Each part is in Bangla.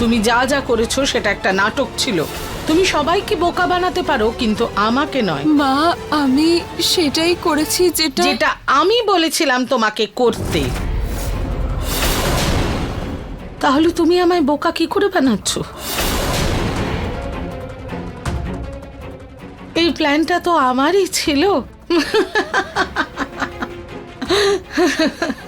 তুমি যা যা করেছ সেটা একটা নাটক ছিল। তুমি সবাইকে বোকা বানাতে পারো কিন্তু আমাকে নয়। মা আমি সেটাই করেছি যেটা যেটা আমি বলেছিলাম তোমাকে করতে। তাহলে তুমি আমায় বোকা কি করে বানাচ্ছ? এই প্ল্যানটা তো আমারই ছিল।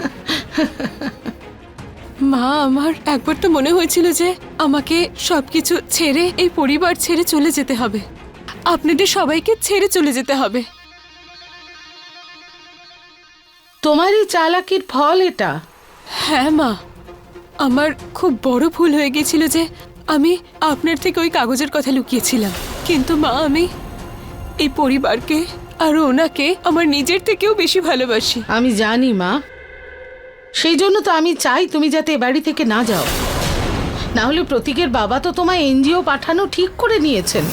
মা আমার একবার তো মনে হয়েছিল যে আমাকে সবকিছু ছেড়ে এই পরিবার ছেড়ে চলে যেতে হবে। আপনাদের সবাইকে ছেড়ে চলে যেতে হবে। তোমারই চালাকির ফল এটা। হ্যাঁ মা আমার খুব বড় ভুল হয়ে গেছিল যে আমি আপনার থেকে ওই কাগজের কথা লুকিয়েছিলাম। কিন্তু মা আমি এই পরিবারকে আর ওনাকে আমার নিজের থেকেও বেশি ভালোবাসি। আমি জানি মা সেই জন্য তো আমি চাই তুমি যাতে এ বাড়ি থেকে না যাও। না হলে প্রতীকের বাবা তো তোমায় এনজিও পাঠানো ঠিক করে নিয়েছেন।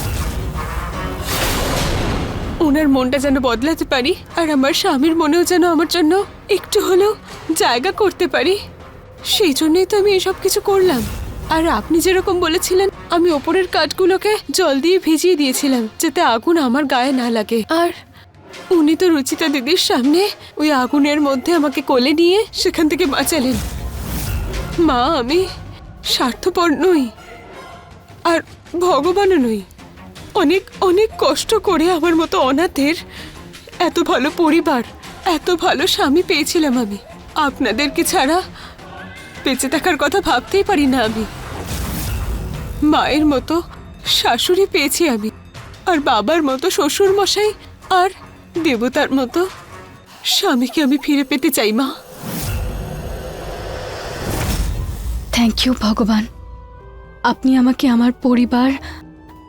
ওনার মনটা যেন বদলাতে পারি, আর আমার স্বামীর মনেও যেন আমার জন্য একটু হলেও জায়গা করতে পারি। সেই জন্যই তো আমি এসব কিছু করলাম। আর আপনি যেরকম বলেছিলেন, আমি ওপরের কাঠগুলোকে জল দিয়ে ভিজিয়ে দিয়েছিলাম, যাতে আগুন আমার গায়ে না লাগে। আর উনি তো রুচিতা দিদির সামনে ওই আগুনের মধ্যে আমাকে কোলে নিয়ে সেখান থেকে বাঁচালেন। মা, আমি স্বার্থপর নই, আর ভগবানও নই। অনেক অনেক কষ্ট করে আমার মতো অনাথের এত ভালো পরিবার, এত ভালো স্বামী পেয়েছিলাম আমি। আপনাদেরকে ছাড়া বেঁচে থাকার কথা ভাবতেই পারি না আমি। মায়ের মতো শাশুড়ি পেয়েছি আমি, আর বাবার মতো শ্বশুর মশাই আর দেবতার মতো। স্বামীকে আমি ফিরে পেতে চাই, মা। থ্যাংক ইউ ভগবান। আপনি আমাকে আমার পরিবার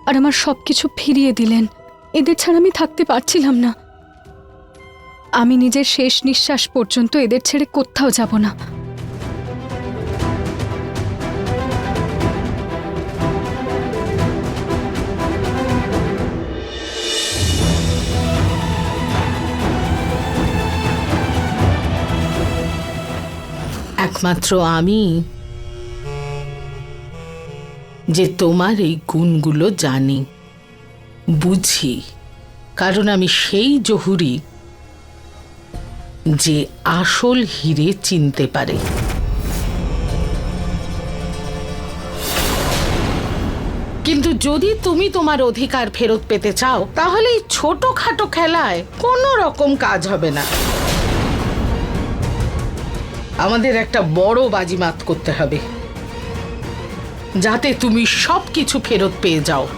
আর আমার সব কিছু ফিরিয়ে দিলেন। এদের ছাড়া আমি থাকতে পারছিলাম না। আমি নিজের শেষ নিঃশ্বাস পর্যন্ত এদের ছেড়ে কোথাও যাব না। একমাত্র আমি, যে তোমার এই গুণগুলো জানি, বুঝি। কারণ আমি সেই জহুরি যে আসল হিরে চিনতে পারে। কিন্তু যদি তুমি তোমার অধিকার ফেরত পেতে চাও, তাহলে এই ছোটখাটো খেলায় কোনো রকম কাজ হবে না। আমাদের একটা বড় বাজিমাত করতে হবে। যাতে তুমি সব কিছু ফেরত পেয়ে যাও।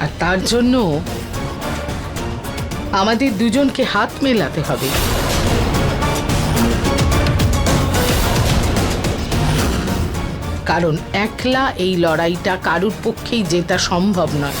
আর তার জন্য আমাদের দুজনকে হাত মেলাতে হবে। কারণ একলা এই লড়াইটা কারুর পক্ষেই জেতা সম্ভব নয়।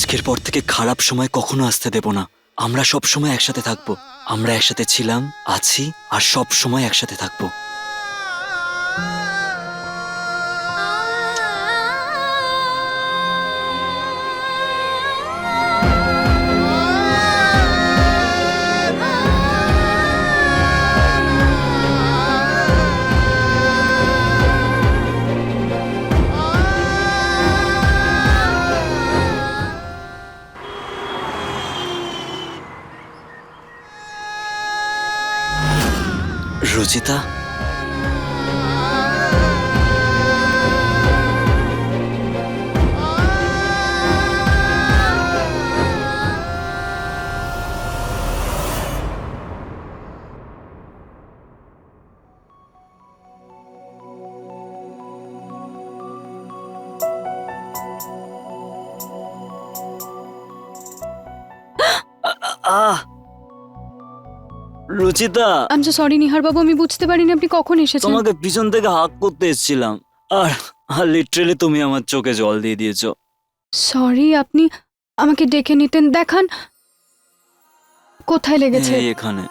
আজকের পর থেকে খারাপ সময় কখনো আসতে দেব না। আমরা সব সময় একসাথে থাকব। আমরা একসাথে ছিলাম, আছি আর সব সময় একসাথে থাকব। রুচিতা রুচিতা। আমি তো সরি নিহার বাবু আমি বুঝতে পারিনি আপনি কখন এসেছেন। তোমাকে পিছন থেকে হাক করতে এসেছিলাম। আর আর লিটারেলি তুমি আমার চোখে জল দিয়ে দিয়েছ। সরি আপনি আমাকে ডেকে নিতেন। দেখান। কোথায় লেগেছে? এই এখানে।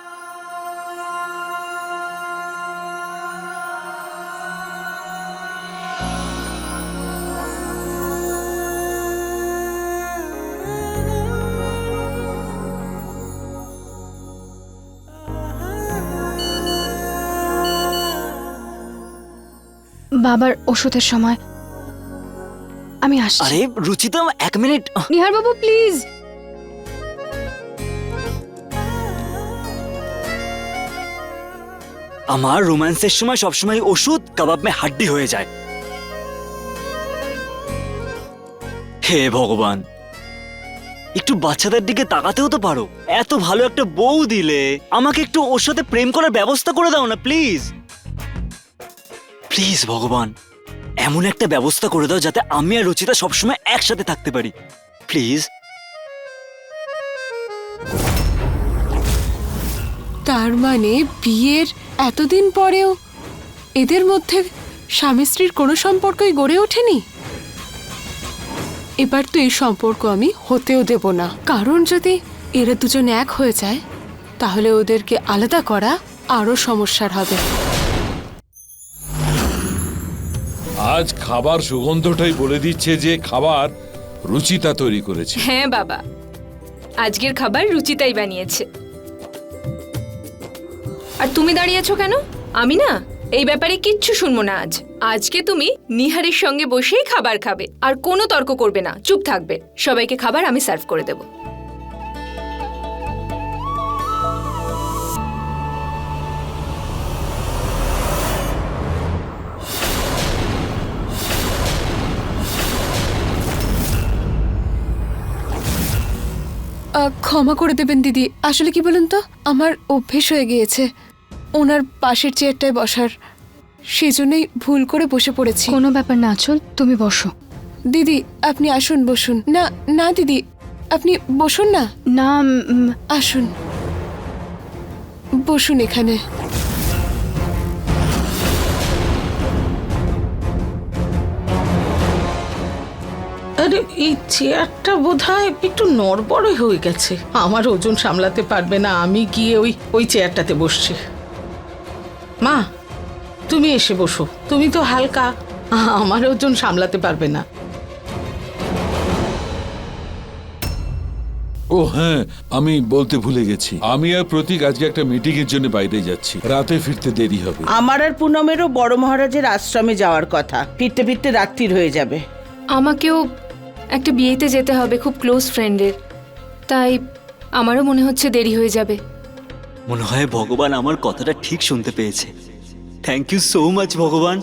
বাবার ওষুধের সময়। আমি আসছি। আরে রুচিতা এক মিনিট। Nihar Babu please. আমার রোম্যান্সের সময় সবসময় ওষুধ কাবাব মে হাড্ডি হয়ে যায়। হে ভগবান একটু বাচ্চাদের দিকে তাকাতেও তো পারো। এত ভালো একটা বউ দিলে আমাকে একটু ওর সাথে প্রেম করার ব্যবস্থা করে দাও না প্লিজ। প্লিজ ভগবান, এমন একটা ব্যবস্থা করে দাও যাতে আমি আর রুচিতা সবসময় একসাথে থাকতে পারি। প্লিজ তার মানে বিয়ের এতদিন পরেও এদের মধ্যে স্বামী স্ত্রীর কোনো সম্পর্কই গড়ে ওঠেনি? এবার তো এই সম্পর্ক আমি হতেও দেব না। কারণ যদি এরা দুজন এক হয়ে যায়, তাহলে ওদেরকে আলাদা করা আরও সমস্যার হবে। আজ খাবার সুগন্ধটাই বলে দিচ্ছে যে খাবার রুচিতা তৈরি করেছে। হ্যাঁ বাবা। আজকের খাবার রুচিতাই বানিয়েছে। আর তুমি দাঁড়িয়েছো কেন? আমি না, এই ব্যাপারে কিচ্ছু শুনব না আজ। আজকে তুমি নিহারের সঙ্গে বসেই খাবার খাবে, আর কোনো তর্ক করবে না। চুপ থাকবে। সবাইকে খাবার আমি সার্ভ করে দেব। ক্ষমা করে দেবেন দিদি। আসলে কি বলুন তো? আমার অভ্যেস হয়ে গিয়েছে। ওনার পাশের চেয়ারটায় বসার। সেই জন্যই ভুল করে বসে পড়েছি। কোনো ব্যাপার না চল তুমি বসো। দিদি আপনি আসুন বসুন। না না দিদি আপনি বসুন না? না আসুন। বসুন এখানে। আরে এই চেয়ারটা বোধ হয় একটু নড়বড়ে হয়ে গেছে। আমার ওজন সামলাতে পারবে না আমি গিয়ে ওই ওই চেয়ারটাতে বসছি। মা তুমি এসে বসো তুমি তো হালকা আমার ওজন সামলাতে পারবে না। ও হ্যাঁ আমি বলতে ভুলে গেছি। আমি আর প্রতীক আজকে একটা মিটিং এর জন্য বাইরে যাচ্ছি। রাতে ফিরতে দেরি হবে। আমার আর পুনমেরও বড় মহারাজের আশ্রমে যাওয়ার কথা। ফিরতে ফিরতে রাত্রির হয়ে যাবে। আমাকেও একটা বিয়েতে যেতে হবে খুব ক্লোজ ফ্রেন্ডের। তাই আমারও মনে হচ্ছে দেরি হয়ে যাবে। মনে হয় ভগবান আমার কথাটা ঠিক শুনতে পেয়েছে। থ্যাংক ইউ সো মাচ ভগবান।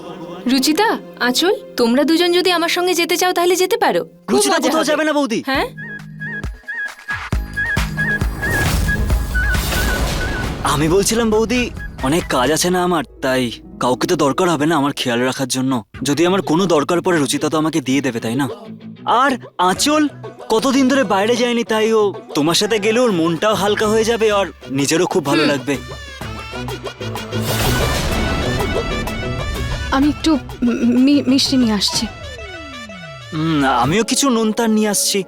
রুচিতা আঁচল তোমরা দুজন যদি আমার সঙ্গে যেতে চাও তাহলে যেতে পারো। খুব রুচিতা মজা কোথাও হবে। যাবে না বৌদি? হ্যাঁ? আমি বলছিলাম বৌদি অনেক কাজ আছে না আমার তাই কাউকে তো দরকার হবে না আমার খেয়াল রাখার জন্য। যদি আমার কোনো দরকার পড়ে রুচিতা তো আমাকে দিয়ে দেবে তাই না? আর আঁচল? কতদিন ধরে বাইরে যায়নি তাই ও তোমার সাথে গেলে ওর মনটাও হালকা হয়ে যাবে আর নিজেরও খুব ভালো লাগবে। আমি একটু মিষ্টি নিয়ে আসছি। হুম, আমিও কিছু নোনতার নিয়ে আসছি।